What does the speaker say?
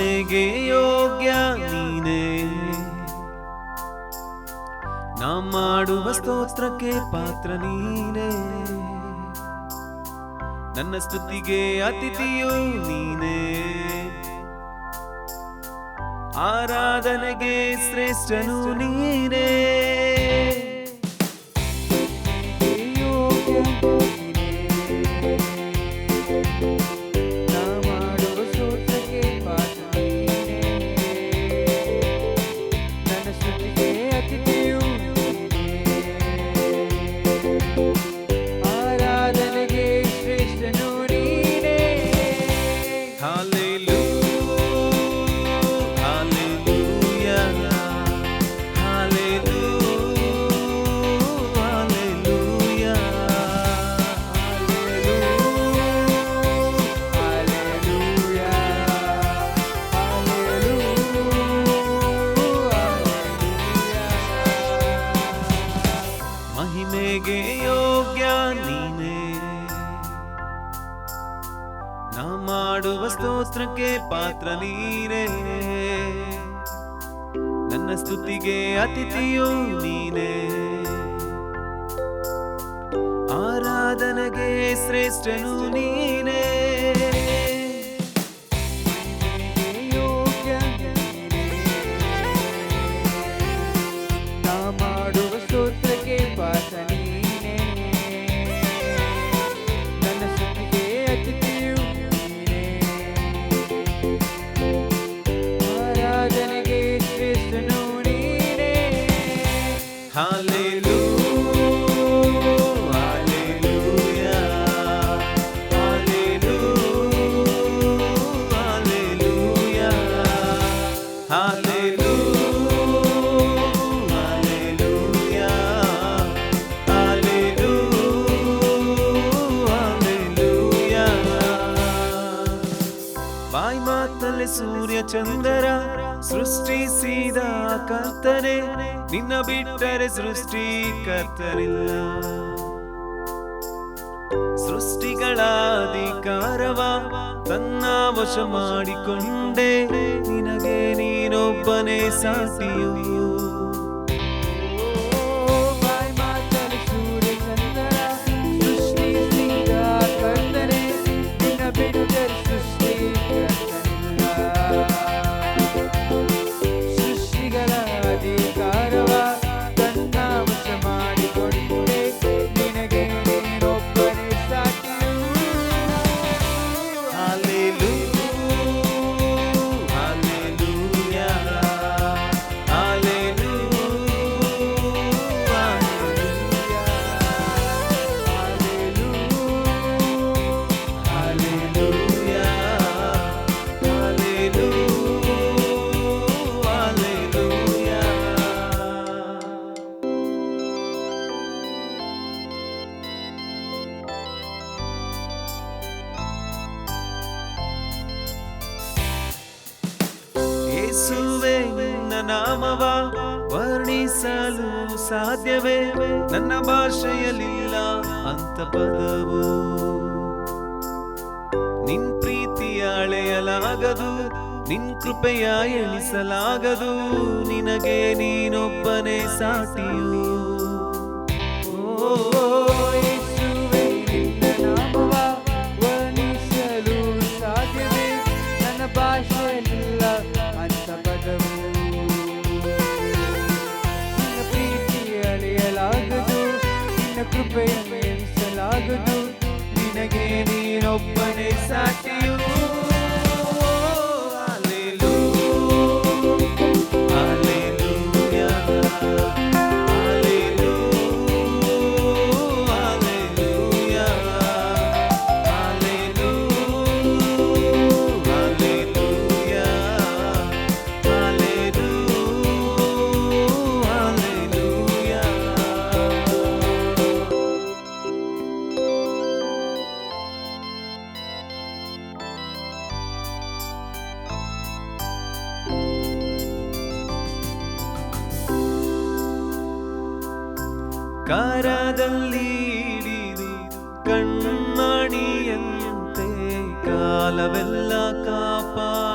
ಮಹಿಮೆಗೆ ಯೋಗ್ಯ ನೀನೇ. ನಾ ಮಾಡುವ ಸ್ತೋತ್ರಕ್ಕೆ ಪಾತ್ರ ನೀನೇ. ನನ್ನ ಸ್ತುತಿಗೆ ಅತಿಥಿಯು ನೀನೆ. ಆರಾಧನೆಗೆ ಶ್ರೇಷ್ಠನು ನೀನೇ. ಪಾತ್ರ ನೀನೇ. ನನ್ನ ಸ್ತುತಿಗೆ ಅತಿಥಿಯು ನೀನೇ. ಆರಾಧನೆಗೆ ಶ್ರೇಷ್ಠನು ನೀನೇ. ಸೂರ್ಯ ಚಂದರ ಸೃಷ್ಟಿಸಿದ ಕರ್ತನೆ ನಿನ್ನ ಬಿಟ್ಟರೆ ಸೃಷ್ಟಿ ಕರ್ತರಿಲ್ಲ ಸೃಷ್ಟಿಗಳ ಅಧಿಕಾರವ ತನ್ನ ವಶ ಮಾಡಿಕೊಂಡೆ ನಿನಗೆ ನೀನೊಬ್ಬನೇ ಸಾಟಿಯು ನಿನ್ನ ನಾಮವ ವರ್ಣಿಸಲು ಸಾಧ್ಯವೇ? ನನ್ನ ಭಾಷೆಯಲ್ಲಿಲ್ಲ ಅಂತ ಪದವು. ನಿನ್ ಪ್ರೀತಿಯ ಅಳೆಯಲಾಗದು, ನಿನ್ ಕೃಪೆಯ ಎಣಿಸಲಾಗದು. ನಿನಗೆ ನೀನೊಬ್ಬನೇ ಸಾಟಿಯು. ಕೃಪೆಯನ್ನು ನಿನಗೆ ನೀನೊಬ್ಬನೇ ಸಾಟಿಯು ಕಾರದಲ್ಲಿ ಹಿಡಿದು ಕಣ್ಮಣಿಯಂತೆ ಕಾಲವೆಲ್ಲ ಕಾಪಾಡಿದೆ